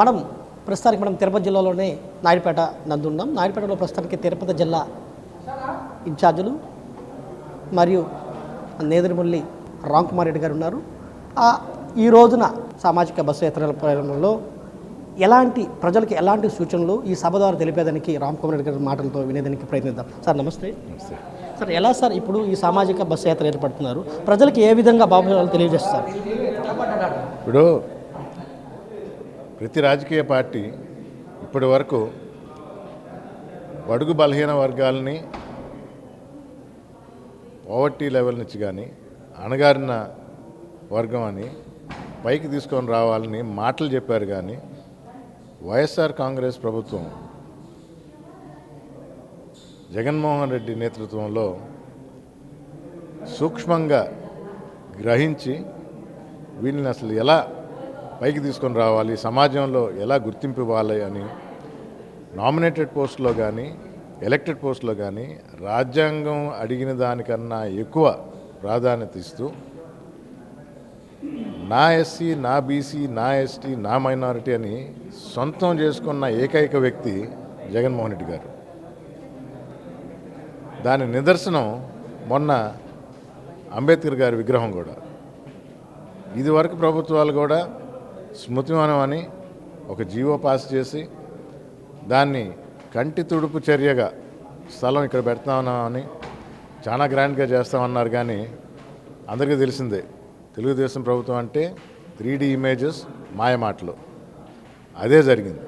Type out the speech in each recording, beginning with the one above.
మనం ప్రస్తుతానికి మనం తిరుపతి జిల్లాలోనే నాయుడుపేట నందు ఉన్నాం. నాయుడుపేటలో ప్రస్తుతానికి తిరుపతి జిల్లా ఇన్ఛార్జీలు మరియు నేదురుమల్లి రామ్ కుమార్ రెడ్డి గారు ఉన్నారు. ఈ రోజున సామాజిక బస్సు యాత్రల ప్రయాణంలో ఎలాంటి ప్రజలకు ఎలాంటి సూచనలు ఈ సభ ద్వారా తెలిపేదానికి రామ్ కుమార్ రెడ్డి గారి మాటలతో వినేదానికి ప్రయత్నిద్దాం. సార్ నమస్తే. సార్ ఎలా సార్ ఇప్పుడు ఈ సామాజిక బస్సు యాత్ర ఏర్పడుతున్నారు? ప్రజలకు ఏ విధంగా బాబు తెలియజేస్తారు? ఇప్పుడు ప్రతి రాజకీయ పార్టీ ఇప్పటి వరకు బడుగు బలహీన వర్గాలని పోవర్టీ లెవెల్ నుంచి కానీ అణగారిన వర్గం అని పైకి తీసుకొని రావాలని మాటలు చెప్పారు కానీ వైఎస్ఆర్ కాంగ్రెస్ ప్రభుత్వం జగన్మోహన్ రెడ్డి నేతృత్వంలో సూక్ష్మంగా గ్రహించి వీళ్ళని అసలు ఎలా పైకి తీసుకొని రావాలి సమాజంలో ఎలా గుర్తింపు ఇవ్వాలి అని నామినేటెడ్ పోస్టులో కానీ ఎలక్టెడ్ పోస్టులో కానీ రాజ్యాంగం అడిగిన దానికన్నా ఎక్కువ ప్రాధాన్యత ఇస్తూ నా ఎస్సీ నా బీసీ నా ఎస్టీ నా మైనారిటీ అని సొంతం చేసుకున్న ఏకైక వ్యక్తి జగన్మోహన్ రెడ్డి గారు. దాని నిదర్శనం మొన్న అంబేద్కర్ గారి విగ్రహం కూడా. ఇదివరకు ప్రభుత్వాలు కూడా స్మృతివనం అని ఒక జీవో పాస్ చేసి దాన్ని కంటి తుడుపు చర్యగా స్థలం ఇక్కడ పెడతామని చాలా గ్రాండ్గా చేస్తామన్నారు. కానీ అందరికీ తెలిసిందే తెలుగుదేశం ప్రభుత్వం అంటే త్రీ డీ ఇమేజెస్ మాయమాటలు. అదే జరిగింది.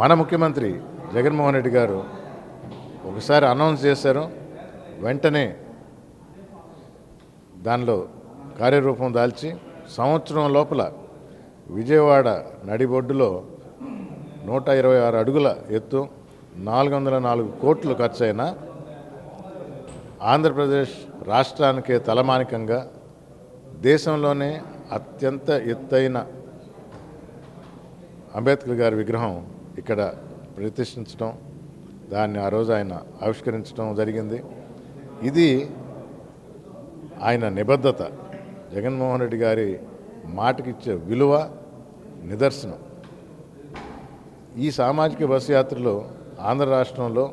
మన ముఖ్యమంత్రి జగన్మోహన్ రెడ్డి గారు ఒకసారి అనౌన్స్ చేశారు వెంటనే దానిలో కార్యరూపం దాల్చి సంవత్సరం లోపల విజయవాడ నడిబొడ్డులో నూట ఇరవై ఆరు అడుగుల ఎత్తు నాలుగు వందల నాలుగు కోట్లు ఖర్చైన ఆంధ్రప్రదేశ్ రాష్ట్రానికే తలమానికంగా దేశంలోనే అత్యంత ఎత్తైన అంబేద్కర్ గారి విగ్రహం ఇక్కడ ప్రతిష్ఠించడం దాన్ని ఆ రోజు ఆయన ఆవిష్కరించడం జరిగింది. ఇది ఆయన నిబద్ధత. జగన్మోహన్ రెడ్డి గారి మాటకిచ్చే విలువ నిదర్శనం. ఈ సామాజిక బస్సు యాత్రలు ఆంధ్ర రాష్ట్రంలో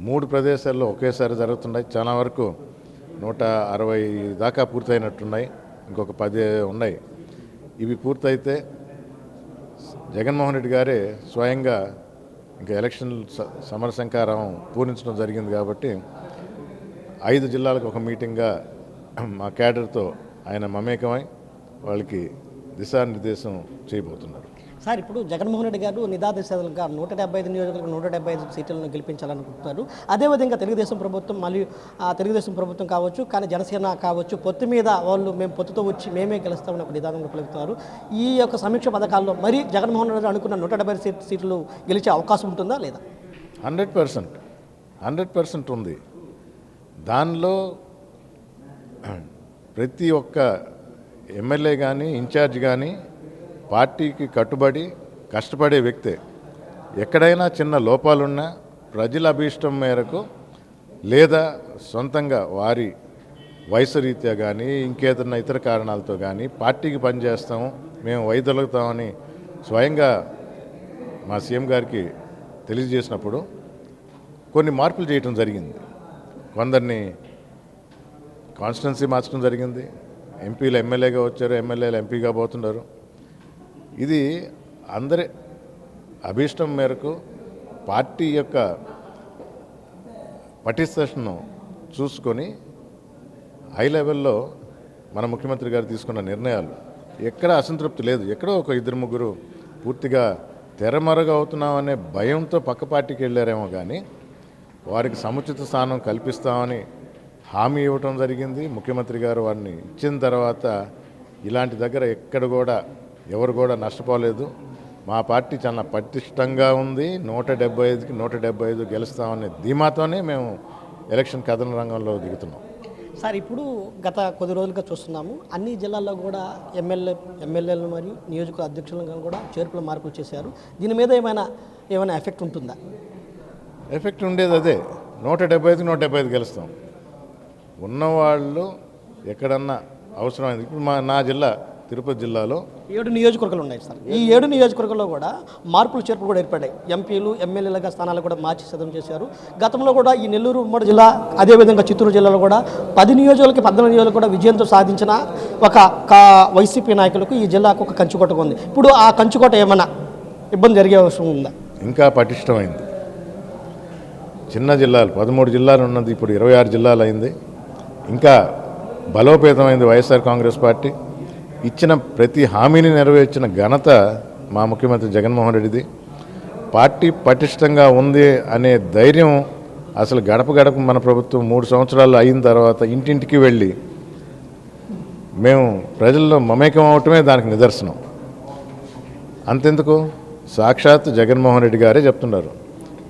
మూడు ప్రదేశాల్లో ఒకేసారి జరుగుతున్నాయి. చాలా వరకు నూట అరవై దాకా పూర్తయినట్టున్నాయి. ఇంకొక పది ఉన్నాయి. ఇవి పూర్తయితే జగన్మోహన్ రెడ్డి గారే స్వయంగా ఇంకా ఎలక్షన్ సమర సంకారం పూరించడం జరిగింది కాబట్టి ఐదు జిల్లాలకు ఒక మీటింగ్గా మా క్యాడర్తో ఆయన మమేకమై వాళ్ళకి దిశానిర్దేశం చేయబోతున్నారు. సార్ ఇప్పుడు జగన్మోహన్ రెడ్డి గారు నిదాదేశాలుగా నూట డెబ్బై ఐదు నియోజకవర్గం నూట డెబ్బై ఐదు సీట్లను గెలిపించాలనుకుంటున్నారు. అదేవిధంగా తెలుగుదేశం ప్రభుత్వం మరియు ఆ, తెలుగుదేశం ప్రభుత్వం కావచ్చు కానీ జనసేన కావచ్చు పొత్తు మీద వాళ్ళు మేము పొత్తుతో వచ్చి మేమే గెలుస్తామని ఒక నిదానంగా పలుకుతున్నారు ఈ యొక్క సమీక్ష పథకాల్లో మరి జగన్మోహన్ రెడ్డి అనుకున్న నూట డెబ్బై ఐదు సీట్ సీట్లు గెలిచే అవకాశం ఉంటుందా లేదా? Hundred percent. హండ్రెడ్ పర్సెంట్ ఉంది. దానిలో ప్రతి ఒక్క ఎమ్మెల్యే కానీ ఇన్ఛార్జ్ కానీ పార్టీకి కట్టుబడి కష్టపడే వ్యక్తే. ఎక్కడైనా చిన్న లోపాలున్నా ప్రజల అభీష్టం మేరకు లేదా సొంతంగా వారి వయసు రీత్యా కానీ ఇంకేదన్నా ఇతర కారణాలతో కానీ పార్టీకి పనిచేస్తాము మేము వైదొలుగుతామని స్వయంగా మా సీఎం గారికి తెలియజేసినప్పుడు కొన్ని మార్పులు చేయటం జరిగింది. కొందరిని కాన్స్టిట్యున్సీ మార్చడం జరిగింది. ఎంపీలు ఎమ్మెల్యేగా వచ్చారు ఎమ్మెల్యేలు ఎంపీగా పోతున్నారు. ఇది అందరి అభీష్టం మేరకు పార్టీ యొక్క పటిష్టను చూసుకొని హై లెవెల్లో మన ముఖ్యమంత్రి గారు తీసుకున్న నిర్ణయాలు. ఎక్కడ అసంతృప్తి లేదు. ఎక్కడో ఒక ఇద్దరు ముగ్గురు పూర్తిగా తెరమరుగు అవుతున్నామనే భయంతో పక్క పార్టీకి వెళ్ళారేమో కానీ వారికి సముచిత స్థానం కల్పిస్తామని హామీ ఇవ్వటం జరిగింది. ముఖ్యమంత్రి గారు వారిని ఇచ్చిన తర్వాత ఇలాంటి దగ్గర ఎక్కడ కూడా ఎవరు కూడా నష్టపోలేదు. మా పార్టీ చాలా పటిష్టంగా ఉంది. నూట డెబ్బై ఐదుకి నూట డెబ్బై ఐదు గెలుస్తామనే ధీమాతోనే మేము ఎలక్షన్ కథన రంగంలో దిగుతున్నాం. సార్ ఇప్పుడు గత కొద్ది రోజులుగా చూస్తున్నాము. అన్ని జిల్లాల్లో కూడా ఎమ్మెల్యే ఎమ్మెల్యేలు మరియు నియోజకవర్గ అధ్యక్షులను కూడా చేర్పుల మార్పులు చేశారు. దీని మీద ఏమైనా ఏమైనా ఎఫెక్ట్ ఉంటుందా? ఎఫెక్ట్ ఉండేది అదే. నూట డెబ్బై ఐదుకి నూట డెబ్బై ఐదు గెలుస్తాం. ఉన్నవాళ్ళు ఎక్కడన్నా అవసరమైంది ఇప్పుడు మా నా జిల్లా తిరుపతి జిల్లాలో ఏడు నియోజకవర్గాలు ఉన్నాయి సార్. ఈ ఏడు నియోజకవర్గాల్లో కూడా మార్పులు చేర్పులు కూడా ఏర్పడ్డాయి. ఎంపీలు ఎమ్మెల్యేలుగా స్థానాలు కూడా మార్చి సిద్ధం చేశారు. గతంలో కూడా ఈ నెల్లూరు ఉమ్మడి జిల్లా అదేవిధంగా చిత్తూరు జిల్లాలో కూడా పది నియోజకవర్గకి పద్నాలుగు నియోజకవర్గాలు కూడా విజయంతో సాధించిన ఒక కా- వైసీపీ నాయకులకు ఈ జిల్లాకు ఒక కంచుకోట ఉంది. ఇప్పుడు ఆ కంచుకోట ఏమైనా ఇబ్బంది జరిగే అవసరం ఉందా? ఇంకా పటిష్టమైంది. చిన్న జిల్లాలు పదమూడు జిల్లాలు ఉన్నది ఇప్పుడు ఇరవై ఆరు జిల్లాలు అయింది. ఇంకా బలోపేతమైంది వైఎస్ఆర్ కాంగ్రెస్ పార్టీ. ఇచ్చిన ప్రతి హామీని నెరవేర్చిన ఘనత మా ముఖ్యమంత్రి జగన్మోహన్ రెడ్డిది. పార్టీ పటిష్టంగా ఉంది అనే ధైర్యం అసలు గడప గడప మన ప్రభుత్వం మూడు సంవత్సరాలు అయిన తర్వాత ఇంటింటికి వెళ్ళి మేము ప్రజల్లో మమేకం అవటమే దానికి నిదర్శనం. అంతెందుకు? సాక్షాత్ జగన్మోహన్ రెడ్డి గారే చెప్తున్నారు.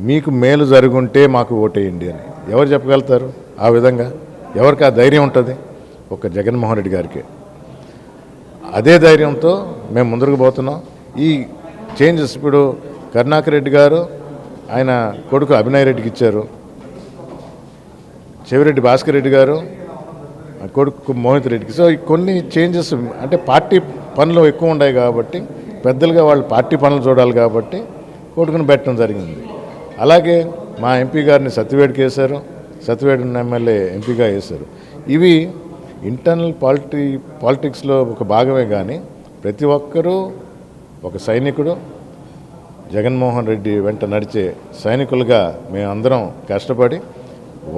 మీకు మేలు జరుగుంటే మాకు ఓటేయండి అని. ఎవరు చెప్పగలుగుతారు? ఆ విధంగా? ఎవరికి ఆ ధైర్యం ఉంటుంది? ఒక జగన్మోహన్ రెడ్డి గారికి. అదే ధైర్యంతో మేము ముందుకు పోతున్నాం. ఈ చేంజెస్ ఇప్పుడు కరుణాకర్ రెడ్డి గారు ఆయన కొడుకు అభినయ్ రెడ్డికి ఇచ్చారు. చెవిరెడ్డి భాస్కర్ రెడ్డి గారు ఆ కొడుకు మోహిత్ రెడ్డికి. సో కొన్ని చేంజెస్ అంటే పార్టీ పనులు ఎక్కువ ఉన్నాయి కాబట్టి పెద్దలుగా వాళ్ళు పార్టీ పనులు చూడాలి కాబట్టి కొడుకుని పెట్టడం జరిగింది. అలాగే మా ఎంపీ గారిని సత్యవేడికి వేశారు. సత్యవేడు ఎమ్మెల్యే ఎంపీగా వేశారు ఇవి ఇంటర్నల్ పాలిటీ పాలిటిక్స్లో ఒక భాగమే కానీ ప్రతి ఒక్కరూ ఒక సైనికుడు. జగన్మోహన్ రెడ్డి వెంట నడిచే సైనికులుగా మేమందరం కష్టపడి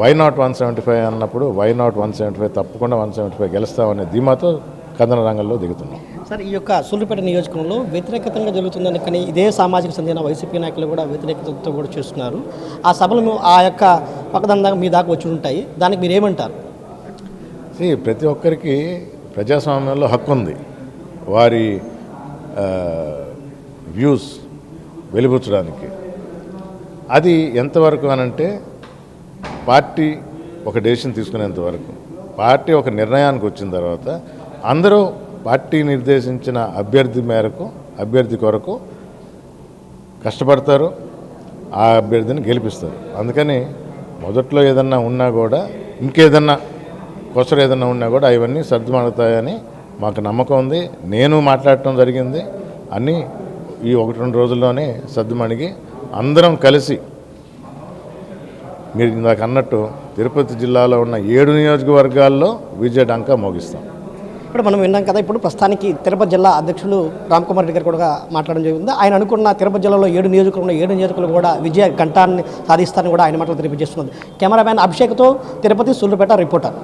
why not one seventy five అన్నప్పుడు why not one seventy five తప్పకుండా వన్ సెవెంటీ ఫైవ్ గెలుస్తామనే ధీమాతో కథన రంగంలో దిగుతున్నాం. సార్ ఈ యొక్క సూళ్ళుపేట నియోజకవర్గంలో వ్యతిరేకతంగా జరుగుతుందని కానీ ఇదే సామాజిక చెందిన వైసీపీ నాయకులు కూడా వ్యతిరేకతతో కూడా చేస్తున్నారు. ఆ సభలను ఆ యొక్క పక్కదంగా మీ దాకా వచ్చి ఉంటాయి. దానికి మీరు ఏమంటారు? ప్రతి ఒక్కరికి ప్రజాస్వామ్యంలో హక్కు ఉంది. వారి వ్యూస్ వెలిబుచ్చడానికి. అది ఎంతవరకు అనంటే పార్టీ ఒక డెసిషన్ తీసుకునేంత వరకు. పార్టీ ఒక నిర్ణయానికి వచ్చిన తర్వాత అందరూ పార్టీ నిర్దేశించిన అభ్యర్థి మేరకు అభ్యర్థి కొరకు కష్టపడతారు ఆ అభ్యర్థిని గెలిపిస్తారు. అందుకని మొదట్లో ఏదన్నా ఉన్నా కూడా ఇంకేదన్నా కొసరు ఏదన్నా ఉన్నా కూడా అవన్నీ సర్దుమడుతాయని మాకు నమ్మకం ఉంది. నేను మాట్లాడటం జరిగింది. అన్నీ ఈ ఒకటి రెండు రోజుల్లోనే సర్దుమణిగి అందరం కలిసి మీరు ఇందాక అన్నట్టు తిరుపతి జిల్లాలో ఉన్న ఏడు నియోజకవర్గాల్లో విజయ డంకా మోగిస్తాం. ఇప్పుడు మనం విన్నాం కదా ఇప్పుడు ప్రస్తుతానికి తిరుపతి జిల్లా అధ్యక్షులు రామ్ కుమార్ రెడ్డి గారు కూడా మాట్లాడడం జరిగింది. ఆయన అనుకున్న తిరుపతి జిల్లాలో ఏడు నియోజకవర్గంలో ఏడు నియోజకవర్గాలు కూడా విజయ ఘంటాన్ని సాధిస్తారని కూడా ఆయన మాటలు తెలియజేస్తున్నది కెమెరామ్యాన్ అభిషేక్తో తిరుపతి సూళ్ళుపేట రిపోర్టర్.